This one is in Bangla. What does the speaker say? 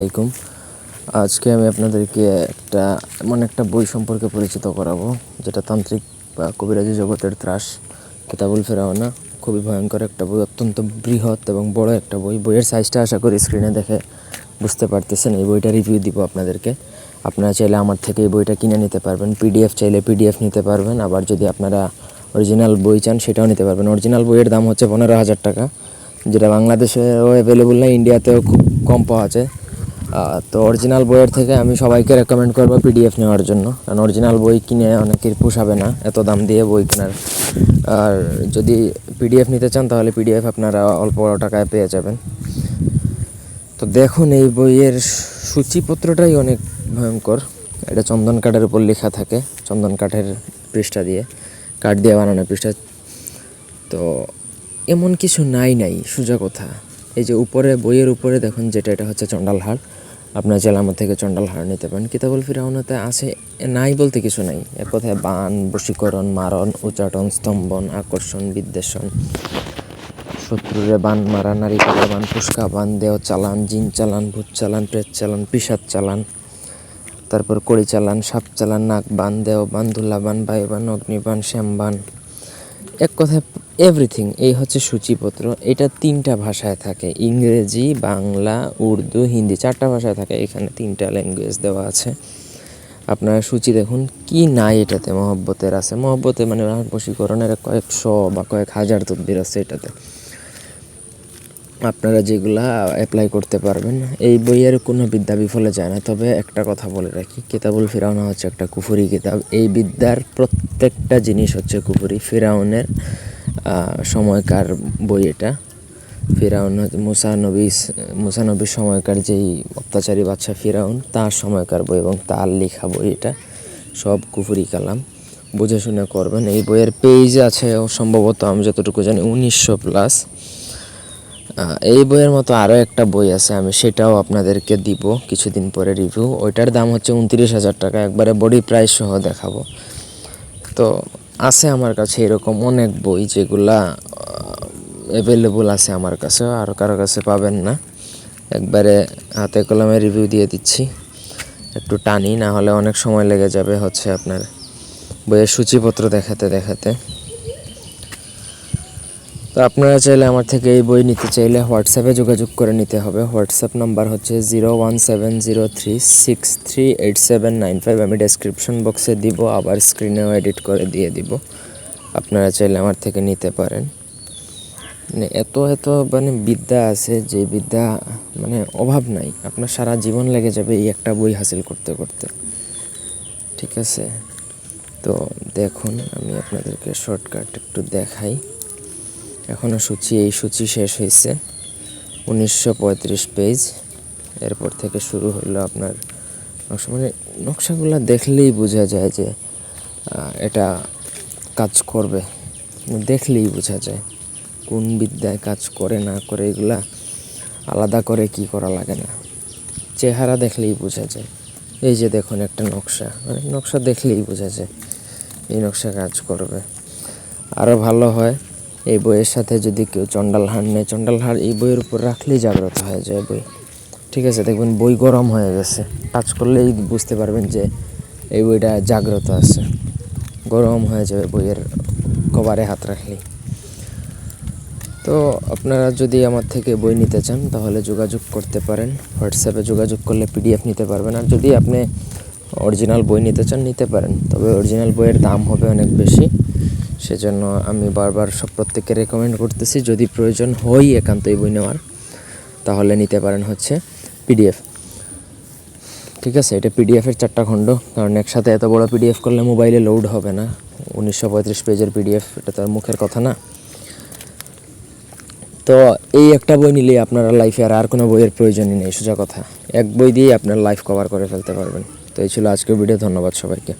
আলাইকুম। আজকে আমি আপনাদেরকে একটা, এমন একটা বই সম্পর্কে পরিচিত করাবো, যেটা তান্ত্রিক বা কবিরাজি জগতের ত্রাস, কিতাবুল ফেরাওনা, খুবই ভয়ঙ্কর একটা বই, অত্যন্ত বৃহৎ এবং বড় একটা বই। বইয়ের সাইজটা আশা করি স্ক্রিনে দেখে বুঝতে পারতেছেন, এই বইটা রিভিউ দিব আপনাদেরকে। আপনারা চাইলে আমার থেকে এই বইটা কিনে নিতে পারবেন পিডিএফ চাইলে পিডিএফ নিতে পারবেন, আবার যদি আপনারা অরিজিনাল বই চান সেটাও নিতে পারবেন। অরিজিনাল বইয়ের দাম হচ্ছে পনেরো হাজার টাকা, যেটা বাংলাদেশেও অ্যাভেলেবল না ইন্ডিয়াতেও খুব কম পাওয়া যায়। তো অরিজিনাল বইয়ের থেকে আমি সবাইকে রেকমেন্ড করব পিডিএফ নেওয়ার জন্য। কারণ অরিজিনাল বই কিনে অনেকের পোষাবে না এত দাম দিয়ে বই কেনার। আর যদি পিডিএফ নিতে চান, তাহলে পিডিএফ আপনারা অল্প টাকায় পেয়ে যাবেন। তো দেখুন, এই বইয়ের সূচিপত্রটাই অনেক ভয়ঙ্কর। এটা চন্দন কাঠের উপর লেখা থাকে, চন্দন কাঠের পৃষ্ঠা দিয়ে, কাঠ দিয়ে বানানো পৃষ্ঠা। তো এমন কিছু নাই নাই, সোজা কথা। এই যে উপরে, বইয়ের উপরে, দেখুন যেটা, এটা হচ্ছে চণ্ডালহার আপনার আমার থেকে চণ্ডালহার নিতে পারেন। কিতাবুল ফিরাউনাতে আছে, নাই বলতে কিছু নাই। এক কথায় বান, বশীকরণ, মারণ, উচ্চাটন, স্তম্ভন, আকর্ষণ, বিদ্বেষণ। শত্রুরে বান, মারা, নারী বান ফুসকা বান, দেহ চালান, জিন চালান, ভূত চালান, প্রেত চালান পিসাদ চালান। তারপর কড়ি চালান, সাপ চালান, নাক বান, দেহ বান, ধুলা বান, বায়ু বান অগ্নিবান শ্যাম বান। এক কথায় এভরিথিং এই হচ্ছে সূচিপত্র। এটা তিনটা ভাষায় থাকে। ইংরেজি, বাংলা, উর্দু, হিন্দি, চারটা ভাষায় থাকে। এখানে তিনটা ল্যাঙ্গুয়েজ দেওয়া আছে। আপনারা সূচি দেখুন, কি নাই এটাতে, মহব্বতের আছে। মহব্বতে মানে বশীকরণের কয়েকশো বা কয়েক হাজার তদ্বির আছে এটাতে। আপনারা যেগুলা অ্যাপ্লাই করতে পারবেন, এই বইয়ের কোনো বিদ্যা বিফলে যায় না। তবে একটা কথা বলে রাখি, কিতাবুল ফিরাউনা হচ্ছে একটা কুফুরি কিতাব। এই বিদ্যার প্রত্যেকটা জিনিস হচ্ছে কুফুরি। ফিরাউনের সময়কার বই এটা। ফিরাউন হচ্ছে মুসা নবী মুসা নবীর সময়কার যেই অত্যাচারী বাচ্চা ফিরাউন, তার সময়কার বই এবং তার লেখা বই এটা। সব কুফুরি কালাম। বুঝে শুনে করবেন। এই বইয়ের পেজ আছে সম্ভবত আমি যতটুকু জানি উনিশশো প্লাস এই বইয়ের মতো আরও একটা বই আছে, আমি সেটাও আপনাদেরকে দিব কিছুদিন পরে রিভিউ ওইটার দাম হচ্ছে উনত্রিশ হাজার টাকা। একবারে বডি প্রাইস সহ দেখাবো। তো আছে আমার কাছে এরকম অনেক বই যেগুলা অ্যাভেলেবল আছে আমার কাছে, আর কারও কাছে পাবেন না। একবারে হাতে কলমে রিভিউ দিয়ে দিচ্ছি। একটু টানি, না হলে অনেক সময় লেগে যাবে হচ্ছে আপনার বইয়ের সূচিপত্র দেখাতে দেখাতে। তো আপনারা চাইলে আমার থেকে এই বই নিতে চাইলে হোয়াটসঅ্যাপে যোগাযোগ করে নিতে হবে। হোয়াটসঅ্যাপ নাম্বার হচ্ছে zero one seven zero three six three eight seven nine five আমি ডেসক্রিপশন বক্সে দিব, আবার স্ক্রিনেও এডিট করে দিয়ে দিব। আপনারা চাইলে আমার থেকে নিতে পারেন। মানে এত এত মানে বিদ্যা আছে যে বিদ্যা মানে অভাব নাই। আপনার সারা জীবন লেগে যাবে এই একটা বই হাসিল করতে করতে। ঠিক আছে? তো দেখুন, আমি আপনাদেরকে শর্টকাট একটু দেখাই। এখনও সূচি, এই সূচি শেষ হয়েছে উনিশশো পঁয়ত্রিশ পেজ। এরপর থেকে শুরু হলো আপনার নকশা। মানে নকশাগুলো দেখলেই বোঝা যায় যে এটা কাজ করবে। মানে দেখলেই বোঝা যায় কোন বিদ্যায় কাজ করে, না করে, এগুলা আলাদা করে কি করা লাগে না। চেহারা দেখলেই বোঝা যায়। এই যে দেখুন একটা নকশা। মানে নকশা দেখলেই বোঝা যায়, এই নকশা কাজ করবে। আরও ভালো হয়। এই বইয়ের সাথে যদি কেউ চণ্ডালহার নেয়, চণ্ডালহার এই বইয়ের উপর রাখলেই জাগ্রত হয়ে যায় বই। ঠিক আছে, দেখবেন বই গরম হয়ে গেছে। টাচ করলেই বুঝতে পারবেন যে এই বইটা জাগ্রত আছে। গরম হয়ে যাবে বইয়ের কভারে হাত রাখলেই। তো আপনারা যদি আমার থেকে বই নিতে চান, তাহলে যোগাযোগ করতে পারেন। হোয়াটসঅ্যাপে যোগাযোগ করলে পিডিএফ নিতে পারবেন। আর যদি আপনি অরিজিনাল বই নিতে চান, নিতে পারেন। তবে অরিজিনাল বইয়ের দাম হবে অনেক বেশি। সেজন্য আমি বারবার সব প্রত্যেককে রেকমেন্ড করতেছি, যদি প্রয়োজন হয় একান্ত এই বই নেওয়ার, তাহলে নিতে পারেন হচ্ছে পিডিএফ ঠিক আছে, এটা পিডিএফের চারটা খণ্ড, কারণ একসাথে এত বড় পিডিএফ করলে মোবাইলে লোড হবে না। উনিশশো পঁয়ত্রিশ পেজের পিডিএফ এটা তো আর মুখের কথা না। তো এই একটা বই নিলে আপনারা লাইফে আর আর কোনো বইয়ের প্রয়োজনই নেই, সোজা কথা। এক বই দিয়ে আপনার লাইফ কভার করে ফেলতে পারবেন। তো এই ছিল আজকের ভিডিও ধন্যবাদ সবাইকে।